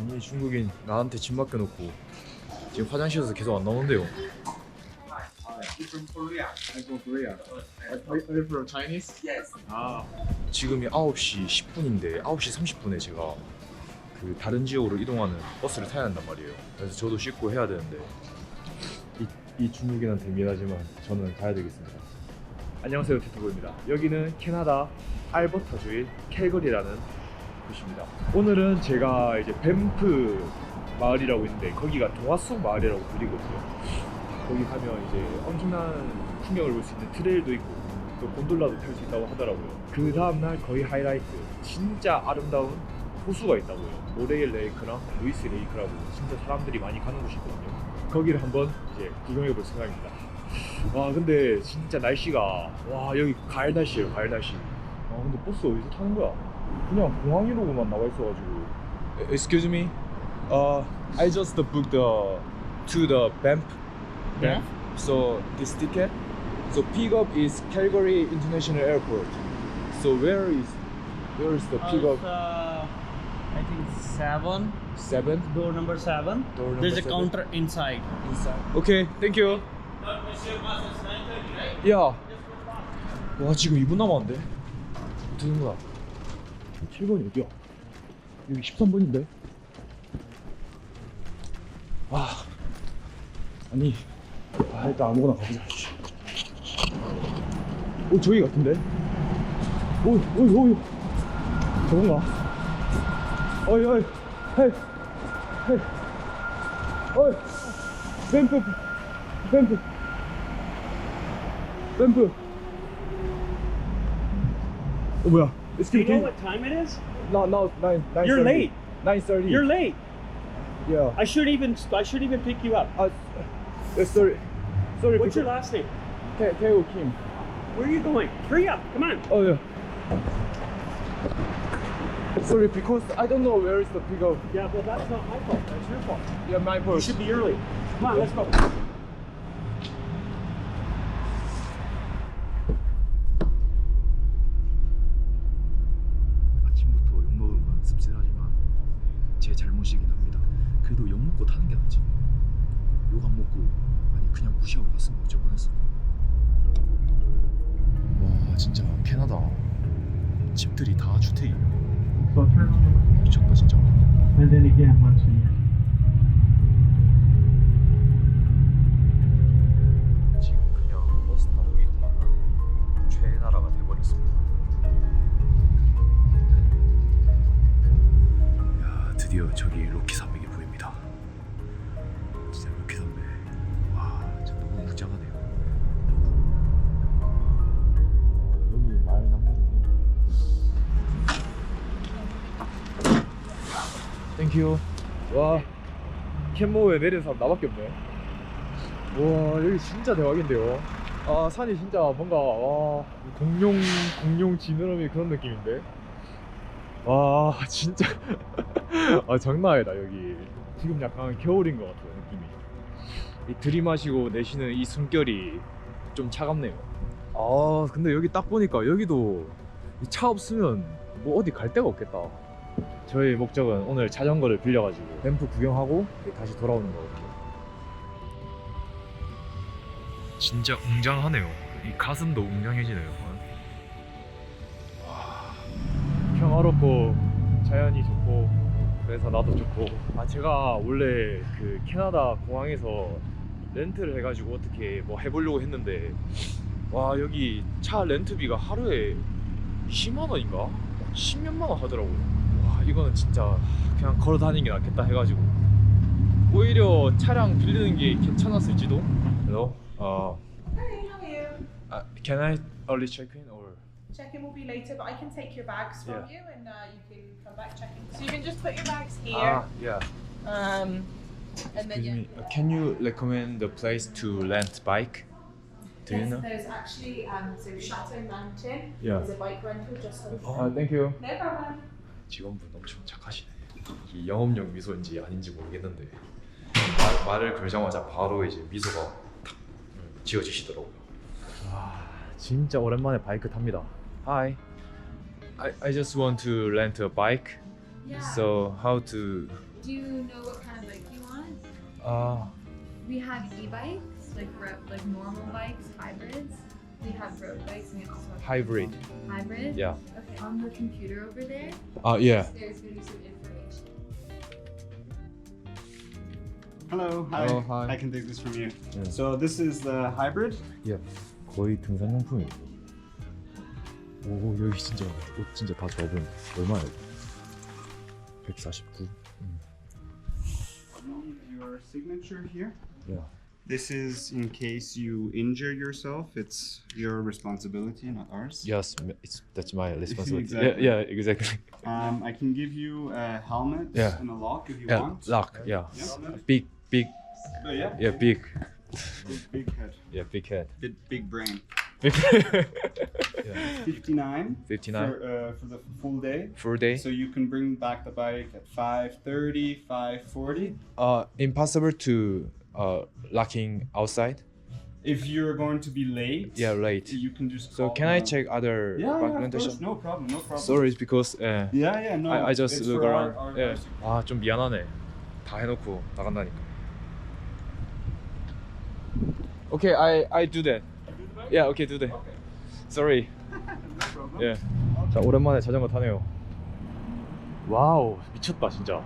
아니 중국인 나한테 집 맡겨놓고 지금 화장실에서 계속 안 나오는데요. 지금이 9시 10분인데 9시 30분에 제가 그 다른 지역으로 이동하는 버스를 타야 한단 말이에요. 그래서 저도 씻고 해야 되는데 이, 이 중국인한테 미안하지만 저는 가야 되겠습니다. 안녕하세요 티토보입니다. 여기는 캐나다 알버타주의 캘거리라는 곳입니다. 오늘은 제가 이제 밴프 마을이라고 있는데 거기가 동화 속 마을이라고 불리거든요. 거기 가면 이제 엄청난 풍경을 볼 수 있는 트레일도 있고 또 곤돌라도 탈 수 있다고 하더라고요. 그 다음날 거의 하이라이트 진짜 아름다운 호수가 있다고요. 모레일 레이크랑 루이스 레이크라고 진짜 사람들이 많이 가는 곳이거든요. 거기를 한번 이제 구경해 볼 생각입니다. 와 근데 진짜 날씨가 와 여기 가을 날씨예요 가을 날씨. 아 근데 버스 어디서 타는 거야? 그냥 공항이로만 나와 있어가지고. Excuse me. Uh, I just booked the to the Banff. Yeah. So this ticket. So pickup is Calgary International Airport. So where is where is the pickup? Uh, I think seven. Seven. Door number seven. Door number There's a seven. counter inside. Inside. Okay, thank you. 야. 와 지금 2분 남았는데. 어떻게구나. 7번이 어디야? 여기 13번인데. 와. 아니. 아 일단 아무거나 가보자. 오 저기 같은데. 오이 오이 오이. 저건가? 어이 어이. 헤이. 헤이. 어이. 뱀프. 뱀프. 뱀프. 어 뭐야? It's Do you know what time it is? no no nine nine. You're late. Nine thirty. You're late. Yeah. I should even I should even pick you up. Uh, uh, sorry. Sorry. What's your last name? Teo Kim. Where are you going? Hurry up! Come on. Oh yeah. Sorry, because I don't know where is the pickup. Yeah, well that's not my fault. That's your fault. Yeah, my fault. You should be early. Come on, let's go. 저기 로키 산맥이 보입니다. 진짜 로키 산맥. 와 진짜 너무 웅장하네요. 어, 여기 마을 남문이네. 땡큐. 와 캔모에 내린 사람 나밖에 없네. 와 여기 진짜 대박인데요. 아 산이 진짜 뭔가 와 공룡 공룡 지느러미 그런 느낌인데. 와 진짜 아 장난 아니다 여기. 지금 약간 겨울인 것 같아요 느낌이. 이 들이마시고 내쉬는 이 숨결이 좀 차갑네요. 아 근데 여기 딱 보니까 여기도 이차 없으면 뭐 어디 갈 데가 없겠다. 저희 목적은 오늘 자전거를 빌려가지고 뱀프 구경하고 다시 돌아오는 거거든요. 진짜 웅장하네요. 이 가슴도 웅장해지네요. 와, 평화롭고 자연이 좋고 그래서 나도 좋고. 아 제가 원래 그 캐나다 공항에서 렌트를 해가지고 어떻게 뭐 해보려고 했는데 와 여기 차 렌트비가 하루에 20만 원인가? 10몇만 원 하더라고요. 와 이거는 진짜 그냥 걸어 다니는 게 낫겠다 해가지고 오히려 차량 빌리는 게 괜찮았을지도. Hello. Uh, Hey, how are you? uh, can I early check in or? Check-in will be later, but I can take your bags from Yeah. you and uh, you can come back check-in. So you can just put your bags here, Ah, yeah. um, and then you. me. uh, Can you recommend the place to rent bike? Do you yes, know? there's actually um, so Chateau Mountain Yeah. is a bike rental just for. Uh, thank you. No problem. 직원분 엄청 착하시네. 이 영업용 미소인지 아닌지 모르겠는데 말, 말을 걸자마자 바로 이제 미소가 탁 음, 지어지시더라고요. 와 진짜 오랜만에 바이크 탑니다. Hi, I I just want to rent a bike. Yeah. So how to Do you know what kind of bike you want? uh We have e-bikes, like ro- like normal bikes, hybrids. We have road bikes, and we also have hybrid? hybrid. Yeah. Okay. On the computer over there, Uh yeah. there's gonna be some information. Hello. Hi. Oh, hi. I can take this from you. Yeah. So this is the hybrid. 예, 거의 등산용품이에요. 오 여기 진짜 옷 진짜 다 좋아 보인다. 얼마예요? 149. Your signature here. Yeah. This is in case you injure yourself. It's your responsibility, not ours. Yes, it's that's my responsibility. Exactly. Yeah, yeah, exactly. Um, I can give you a helmet Yeah. and a lock if you Yeah, want. lock. Yeah, Yeah. big, big, But yeah. yeah, big, Big, big head. yeah, big head. Big, big brain. yeah. 59 59 for, uh, for the full day. full day. So you can bring back the bike at 5:30, 5:40. Uh, impossible to uh locking outside. If you're going to be late, Yeah, late. you can just. So call can I the- check other Yeah, bike yeah, of rentation? course, no problem, no problem. Sorry, it's because uh, Yeah, yeah, no. I, I just it's look for around. Our, our, 예. 아, 좀 미안하네. 다 해놓고 나간다니까. Okay, I I do that. Yeah, okay, do that. Sorry. 예. 자, 오랜만에 자전거 타네요. 와우, 미쳤다 진짜.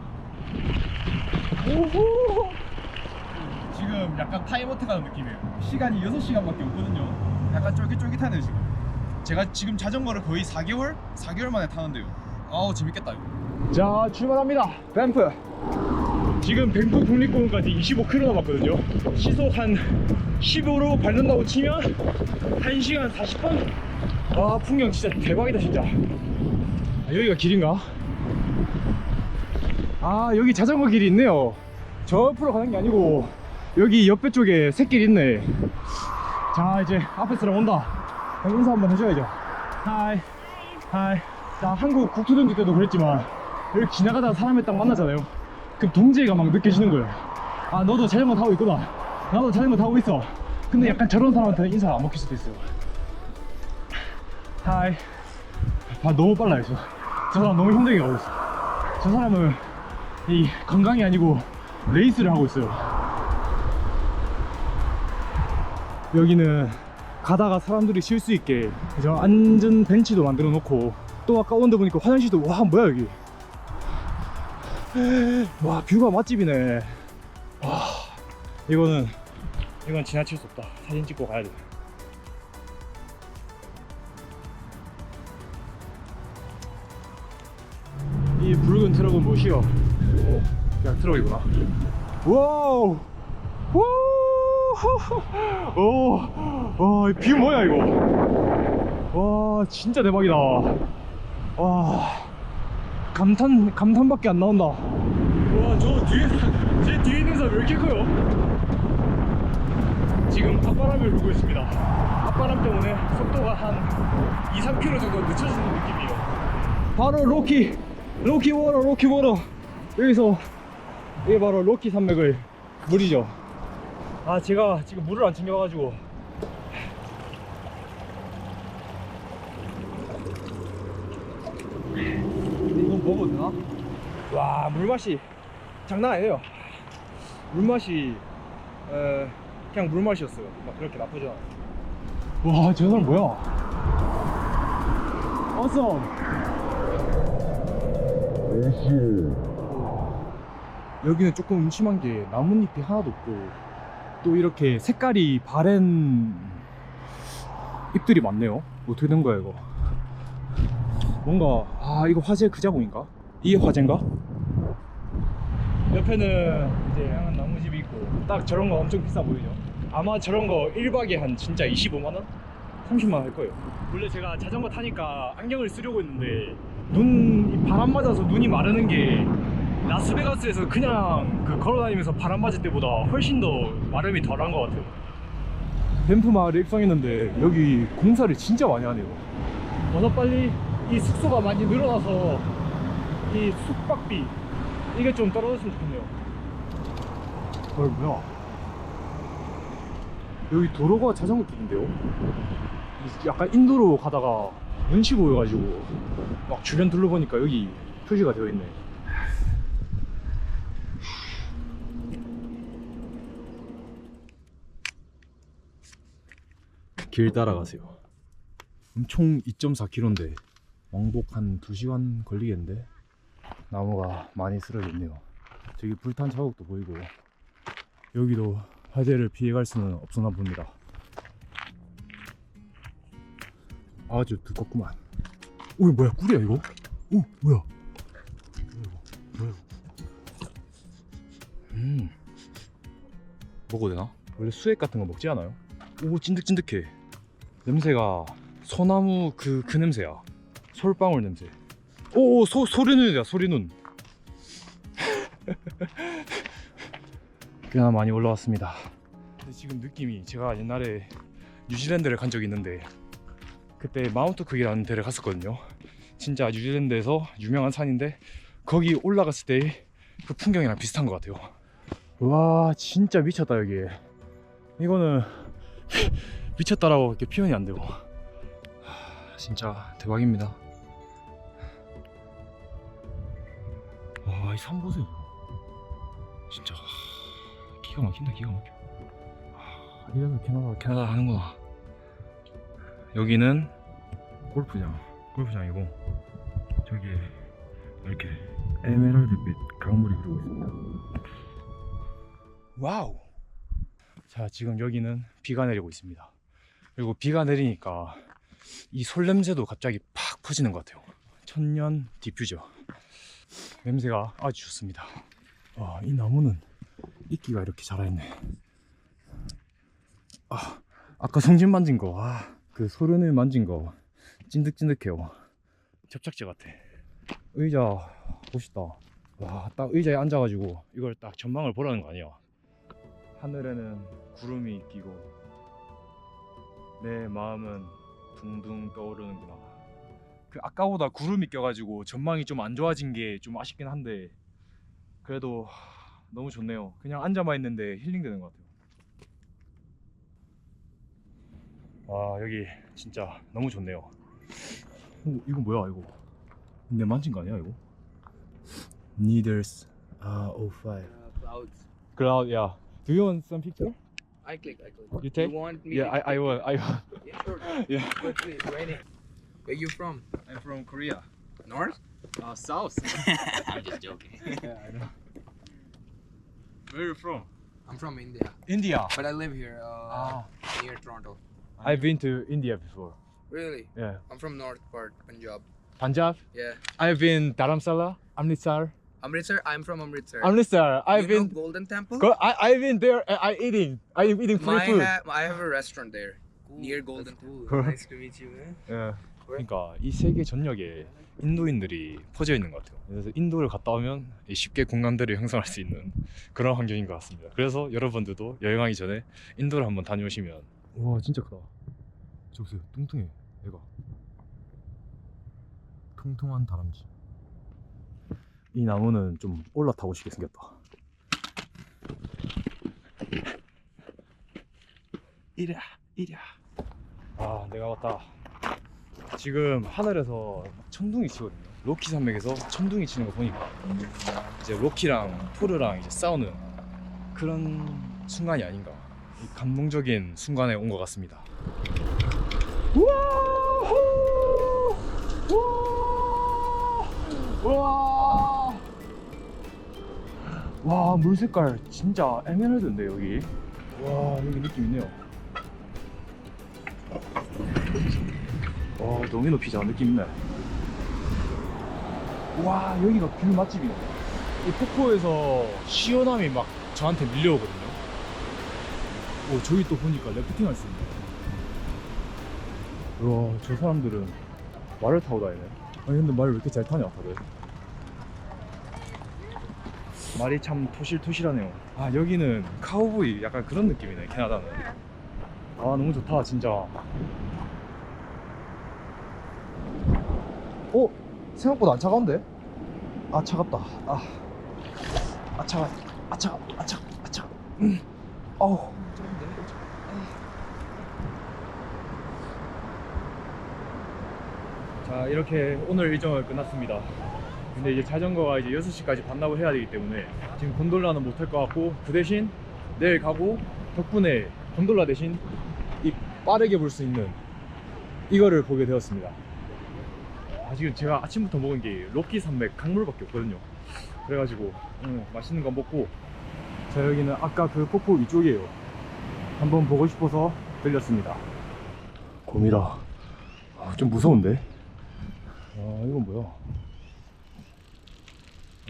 오호! 지금 약간 타임어택 하는 느낌이에요. 시간이 6시간밖에 없거든요. 약간 쫄깃쫄깃하네요, 지금. 제가 지금 자전거를 거의 4개월? 4개월 만에 타는데요. 아우, 재밌겠다, 이거. 자, 출발합니다. 뱀프. 지금 뱀프 국립공원까지 25km 남았거든요. 시속 한 15로 밟는다고 치면 1시간 40분? 와, 풍경 진짜 대박이다, 진짜. 아, 여기가 길인가? 아, 여기 자전거 길이 있네요. 저 옆으로 가는 게 아니고, 여기 옆에 쪽에 샛길 있네. 자, 이제 앞에 사람 온다. 인사 한번 해줘야죠. 하이. 하이. 자, 한국 국토전지 때도 그랬지만, 이렇게 지나가다가 사람을 딱 만나잖아요. 그럼 동지애가 막 느껴지는 거예요. 아, 너도 자전거 타고 있구나. 나도 자전거 타고 있어. 근데 약간 저런 사람한테는 인사가 안 먹힐 수도 있어요. 하이. 아, 너무 빨라요, 저. 저 사람 너무 힘들게 가고 있어. 저 사람은 이 건강이 아니고 레이스를 하고 있어요. 여기는 가다가 사람들이 쉴 수 있게 저 안전 벤치도 만들어 놓고 또 아까 온데 보니까 화장실도 와 뭐야 여기 와 뷰가 맛집이네 와 이거는 이건 지나칠 수 없다 사진 찍고 가야 돼 이 붉은 트럭은 무엇이요? 오, 그냥 트럭이구나. 와우! 우! 오! 와, 이뷰 뭐야, 이거? 와, 진짜 대박이다. 와, 감탄, 감탄밖에 안 나온다. 와, 저 뒤에, 제 뒤에 있는 사람 왜 이렇게 커요? 지금 앞바람을 불고 있습니다. 앞바람 때문에 속도가 한 2, 3km 정도 늦춰지는 느낌이에요. 바로 로키 로키 워러 로키 워러 여기서 이게 바로 로키 산맥의 물이죠 아 제가 지금 물을 안 챙겨가지고 이거 먹어도 되나? 와 물맛이 장난 아니에요. 물맛이 에, 그냥 물맛이었어요. 막 그렇게 나쁘지 않아요. 와저 사람 뭐야? Awesome! 여기는 조금 심한 게 나뭇잎이 하나도 없고 또 이렇게 색깔이 바랜 잎들이 많네요. 어떻게 된 거야 이거? 뭔가 아 이거 화재 그 자국인가? 이게 화재인가? 옆에는 이제 향한 나무집이 있고 딱 저런 거 엄청 비싸 보이죠 아마 저런 거 1박에 한 진짜 25만원? 30만원 할 거예요 원래 제가 자전거 타니까 안경을 쓰려고 했는데 눈, 이 바람 맞아서 눈이 마르는 게 라스베가스에서 그냥 그 걸어다니면서 바람 맞을 때보다 훨씬 더 마름이 덜한 것 같아요 뱀프 마을에 입성했는데 여기 공사를 진짜 많이 하네요 워낙 빨리 이 숙소가 많이 늘어나서 이 숙박비 이게 좀 떨어졌으면 좋겠네요. 헐 뭐야? 여기 도로가 자전거 길인데요? 약간 인도로 가다가 눈치 보여가지고 막 주변 둘러보니까 여기 표시가 되어 있네. 그 길 따라가세요. 음, 엄청 2.4km인데 왕복 한 2시간 걸리겠는데? 나무가 많이 쓰러졌네요. 저기 불탄 자국도 보이고 여기도 화재를 피해갈 수는 없었나 봅니다. 아주 두껍구만. 오 뭐야 꿀이야 이거? 오 뭐야? 뭐야? 음 먹어도 되나? 원래 수액 같은 거 먹지 않아요? 오 찐득찐득해. 냄새가 소나무 그 그 냄새야. 솔방울 냄새. 오 소 소리눈이야 소리눈. 꽤나 많이 올라왔습니다. 근데 지금 느낌이 제가 옛날에 뉴질랜드를 간 적이 있는데 그때 마운트 크기라는 데를 갔었거든요. 진짜 뉴질랜드에서 유명한 산인데 거기 올라갔을 때 그 풍경이랑 비슷한 것 같아요. 와 진짜 미쳤다 여기. 이거는 미쳤다라고 이렇게 표현이 안 되고 하, 진짜 대박입니다. 이 산 보세요. 진짜 하, 기가 막힌다 기가 막혀. 하, 이래서 캐나다 캐나다 하는구나. 여기는 골프장 골프장이고 저기에 이렇게 에메랄드빛 강물이 흐르고 있습니다. 와우. 자 지금 여기는 비가 내리고 있습니다. 그리고 비가 내리니까 이 솔 냄새도 갑자기 팍 퍼지는 것 같아요. 천년 디퓨저 냄새가 아주 좋습니다. 아, 이 나무는 이끼가 이렇게 자라있네. 아, 아까 성진 만진 거, 아, 그 소련을 만진 거 찐득찐득해요. 접착제 같아. 의자 멋있다. 와, 딱 의자에 앉아가지고 이걸 딱 전망을 보라는 거 아니야. 하늘에는 구름이 끼고 내 마음은 둥둥 떠오르는구나. 그 아까보다 구름이 껴가지고 전망이 좀 안 좋아진 게 좀 아쉽긴 한데 그래도 하, 너무 좋네요. 그냥 앉아만 있는데 힐링되는 것 같아요. 와 여기 진짜 너무 좋네요. 오, 이거 뭐야 이거? 내 만진 거 아니야 이거? Needles 아 O5 clouds. Cloud yeah. Do you want some picture? I click, I click. You take? You want me? Yeah, I I will I will. Yeah, sure. Yeah. Quickly, it's raining. Where you from? I'm from Korea. North? Uh, south. I'm just joking. yeah, I know. Where are you from? I'm from India, India. but I live here uh, Ah. near Toronto. I've been to India before. Really? Yeah. I'm from North part, Punjab. Punjab. Yeah. I've been Dharamsala, Amritsar. Amritsar. I'm from Amritsar. Amritsar. I've you know been. Golden Temple. Go, I I've been there. uh, I eating. I'm eating free My food. ha- I have a restaurant there near Golden Temple. nice to meet you, man. 예. 그러니까 이 세계 전역에 인도인들이 퍼져 있는 것 같아요. 그래서 인도를 갔다 오면 쉽게 공감대를 형성할 수 있는 그런 환경인 것 같습니다. 그래서 여러분들도 여행하기 전에 인도를 한번 다녀오시면 와 진짜 크다. 저 보세요, 뚱뚱해, 얘가. 통통한 다람쥐. 이 나무는 좀 올라타고 싶게 생겼다. 이랴, 이랴. 아, 내가 왔다. 지금 하늘에서 천둥이 치거든요. 로키 산맥에서 천둥이 치는 거 보니까 이제 로키랑 토르랑 이제 싸우는 그런 순간이 아닌가. 이 감동적인 순간에 온 것 같습니다. 와, 와, 물 색깔 진짜 에메랄드인데 여기. 와, 여기 느낌 있네요. 와 도미노 피자 느낌 있네 와 여기가 귤 맛집이네. 이 폭포에서 시원함이 막 저한테 밀려오거든요. 오 저기 또 보니까 래프팅 할 수 있네. 와저 사람들은 말을 타고 다니네. 아니 근데 말을 왜 이렇게 잘 타냐 다들? 말이 참 토실토실하네요. 아 여기는 카우보이 약간 그런 느낌이네 캐나다는. 아 너무 좋다 진짜 어? 생각보다 안 차가운데? 아 차갑다 아, 아 차가 아 차가 아 차가 아 차가 음. 어우 자 이렇게 오늘 일정을 끝났습니다 근데 이제 자전거가 이제 6시까지 반납을 해야 되기 때문에 지금 곤돌라는 못탈것 같고 그 대신 내일 가고 덕분에 곤돌라 대신 이 빠르게 볼 수 있는 이거를 보게 되었습니다. 아, 지금 제가 아침부터 먹은 게 로키 산맥 강물밖에 없거든요. 그래가지고 음, 맛있는 거 먹고 자 여기는 아까 그 폭포 위쪽이에요. 한번 보고 싶어서 들렸습니다. 곰이라 아, 좀 무서운데? 아 이건 뭐야?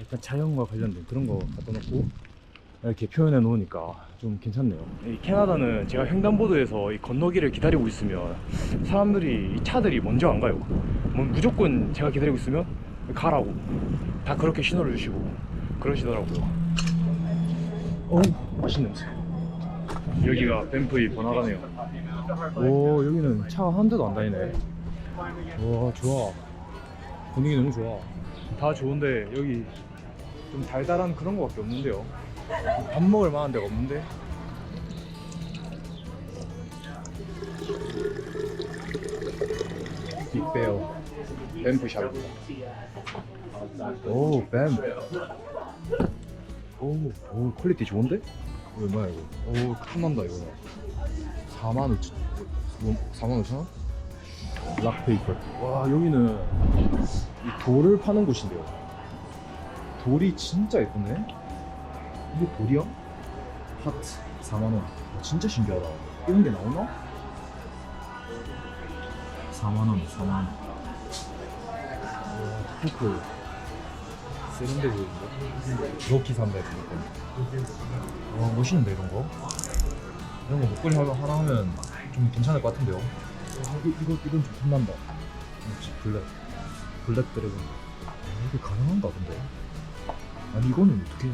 약간 자연과 관련된 그런 거 갖다 놓고 이렇게 표현해 놓으니까 좀 괜찮네요. 이 캐나다는 제가 횡단보도에서 이 건너기를 기다리고 있으면 사람들이 이 차들이 먼저 안 가요. 뭐 무조건 제가 기다리고 있으면 가라고 다 그렇게 신호를 주시고 그러시더라고요. 오 맛있는 냄새. 여기가 밴프의 번화가네요. 오 여기는 차가 한 대도 안 다니네. 와 좋아. 분위기 너무 좋아. 다 좋은데 여기 좀 달달한 그런 거밖에 없는데요. 밥 먹을 만한 데가 없는데. 빅베어 뱀프 샵입니다. 오 뱀. 오, 오 퀄리티 좋은데? 뭐야 이거? 오 탐난다 이거. 4만 5천 4만 5천 원? 락페이퍼. 와 여기는 이 돌을 파는 곳인데요. 돌이 진짜 예쁘네. 이게 돌이야? 하트 4만 원. 와, 진짜 신기하다. 이런 게 나오나? 4만 원, 4만 원. 와, 포크. 세련돼 보이는데? 로키 산다 했으니까. 와, 멋있는데 이런 거? 이런 거 목걸이 하나, 하나 하면 좀 괜찮을 것 같은데요? 와, 이거, 이거, 이건 좀 탐난다. 역시 블랙. 블랙 드래곤. 아, 이게 가능한가 본데? 아니 이거는 어떻게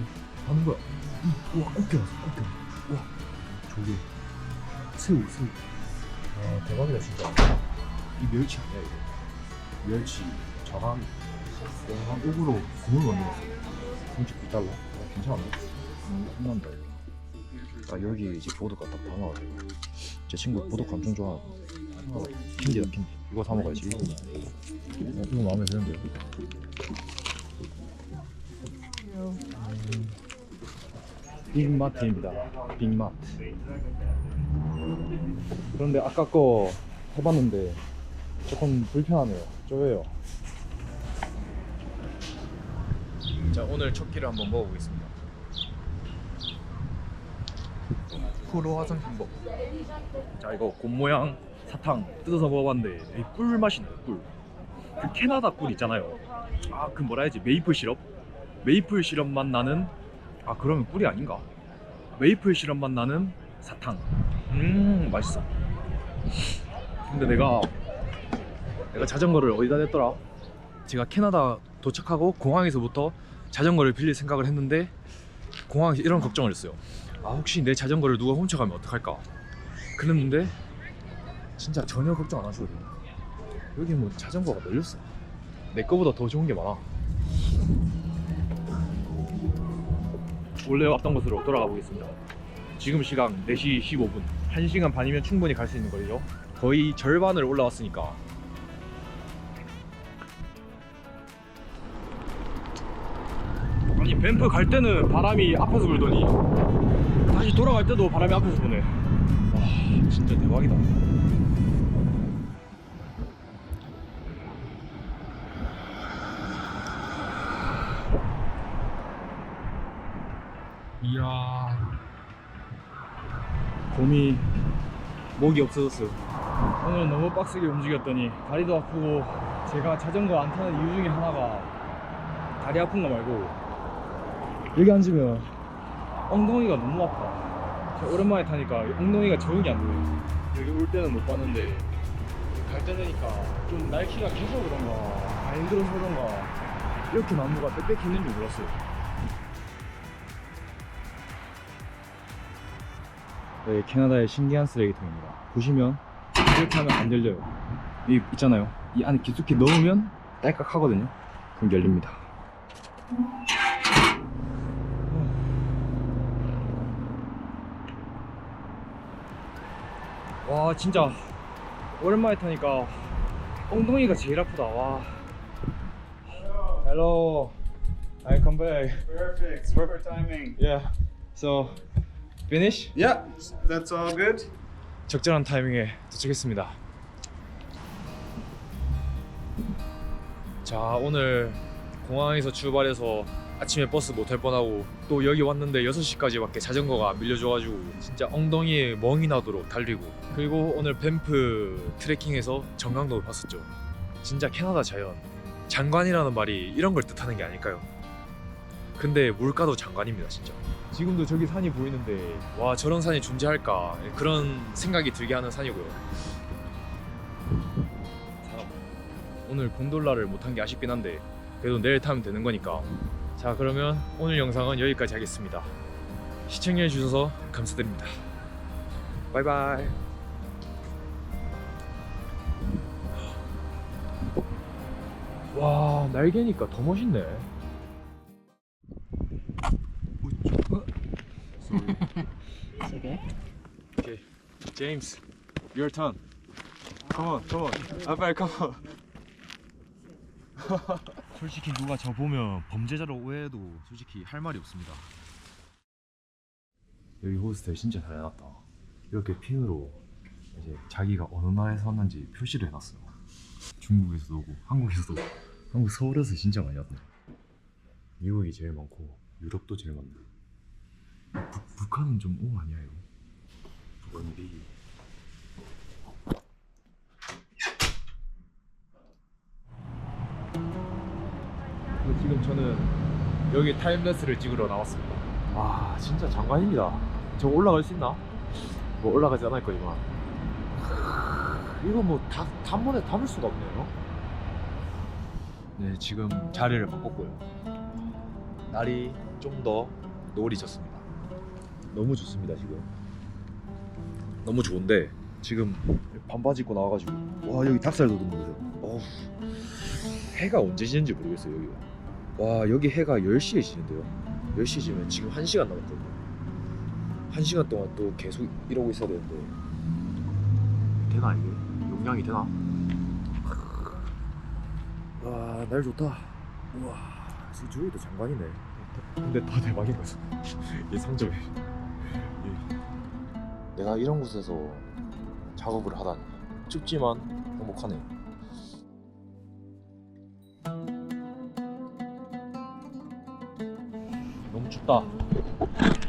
하는 거야? 이, 우와 꽃게 왔어 꽃게 우와 조개 새우 새우 아 대박이다 진짜 이 멸치 아니야 이거 멸치 자강 한 옥으로 국물 만들었어. 39달러 아, 괜찮네 끝난다 이거. 아 여기 이제 보드가 딱 담아가지고. 제 친구 보드가 엄청 좋아하거든 어, 캔디다 캔디. 이거 사 먹어야지. 어, 이거 마음에 드는데요 빅마트입니다. 빅마트. 그런데 아까 거 해봤는데 조금 불편하네요. 좁아요. 자 오늘 첫 끼를 한번 먹어보겠습니다. 프로 화장 행복. 자 이거 곰 모양 사탕 뜯어서 먹어봤는데 이꿀 맛이 나요. 꿀. 그 캐나다 꿀 있잖아요. 아 그 뭐라 해야지 메이플 시럽. 메이플 시럽 맛 나는 아 그러면 꿀이 아닌가? 메이플 시럽 맛 나는 사탕. 음 맛있어. 근데 내가 내가 자전거를 어디다 냈더라? 제가 캐나다 도착하고 공항에서부터 자전거를 빌릴 생각을 했는데 공항에서 이런 걱정을 했어요. 아 혹시 내 자전거를 누가 훔쳐가면 어떡할까? 그랬는데 진짜 전혀 걱정 안 하시거든요. 여기 뭐 자전거가 널렸어. 내 거보다 더 좋은 게 많아. 원래 왔던 곳으로 돌아가 보겠습니다. 지금 시각 4시 15분. 1시간 반이면 충분히 갈 수 있는 거리죠. 거의 절반을 올라왔으니까. 아니 밴프 갈 때는 바람이 앞에서 불더니 다시 돌아갈 때도 바람이 앞에서 부네. 와 진짜 대박이다. 이야 곰이 목이 없어졌어요 오늘 너무 빡세게 움직였더니 다리도 아프고 제가 자전거 안 타는 이유 중에 하나가 다리 아픈 거 말고 여기 앉으면 엉덩이가 너무 아파 제가 오랜만에 타니까 엉덩이가 적응이 안 돼요 여기 올 때는 못 봤는데 갈 때 되니까 좀 날씨가 계속 그런가 안 힘들어서 그런가 이렇게 나무가 빽빽히 있는 줄 몰랐어요 네, 캐나다의 신기한 쓰레기통입니다. 보시면 이렇게 하면 안 열려요. 이 있잖아요. 이 안에 깊숙이 넣으면 딸깍 하거든요. 그럼 열립니다. 와 진짜 오랜만에 타니까 엉덩이가 제일 아프다. 와. Hello. I come back. Perfect. Perfect timing. Yeah. So finish? Yeah, that's all good. 적절한 타이밍에 도착했습니다. 자 오늘 공항에서 출발해서 아침에 버스 못 탈 뻔하고 또 여기 왔는데 6시까지밖에 자전거가 안 밀려줘가지고 진짜 엉덩이에 멍이 나도록 달리고. 그리고 오늘 밴프 트레킹에서 정강도를 봤었죠. 진짜 캐나다 자연. 장관이라는 말이 이런 걸 뜻하는 게 아닐까요? 근데 물가도 장관입니다 진짜. 지금도 저기 산이 보이는데 와 저런 산이 존재할까? 그런 생각이 들게 하는 산이고요. 오늘 곤돌라를 못한 게 아쉽긴 한데 그래도 내일 타면 되는 거니까 자 그러면 오늘 영상은 여기까지 하겠습니다. 시청해 주셔서 감사드립니다. 바이바이 와 날개니까 더 멋있네. It's okay. 오케이. 제임스 your turn. Come on come on. 아 빨리 come on 솔직히 누가 저 보면 범죄자로 오해해도 솔직히 할 말이 없습니다. 여기 호스텔 진짜 잘 해놨다. 이렇게 핀으로 이제 자기가 어느 나라에서 왔는지 표시를 해놨어요. 중국에서도 오고 한국에서도 오고. 한국 서울에서 진짜 많이 왔네. 미국이 제일 많고 유럽도 제일 많네. 북, 북한은 좀 오 아니야 이거? 원비 지 저는 여기 타임레스를 찍으러 나왔습니다. 와 진짜 장관입니다. 저 올라갈 수 있나? 뭐 올라가지 않을 거지만. 이거 뭐 다, 단번에 담을 수가 없네요. 네 지금 자리를 바꿨고요. 날이 좀 더 노을이 졌습니다. 너무 좋습니다 지금. 너무 좋은데 지금 반바지 입고 나와가지고. 와 여기 닭살 돋는 거죠 어우 해가 언제 지는지 모르겠어요 여기가 와 여기 해가 10시에 지는데요. 10시에 지면 지금 1시간 남았거든요. 1시간 동안 또 계속 이러고 있어야 되는데. 되나 이게? 용량이 되나? 와 날 좋다. 우와 지금 저기도 장관이네. 근데 다 대박인 거죠. 이 상점이. 내가 이런 곳에서 작업을 하다니. 춥지만 행복하네 너 무 춥다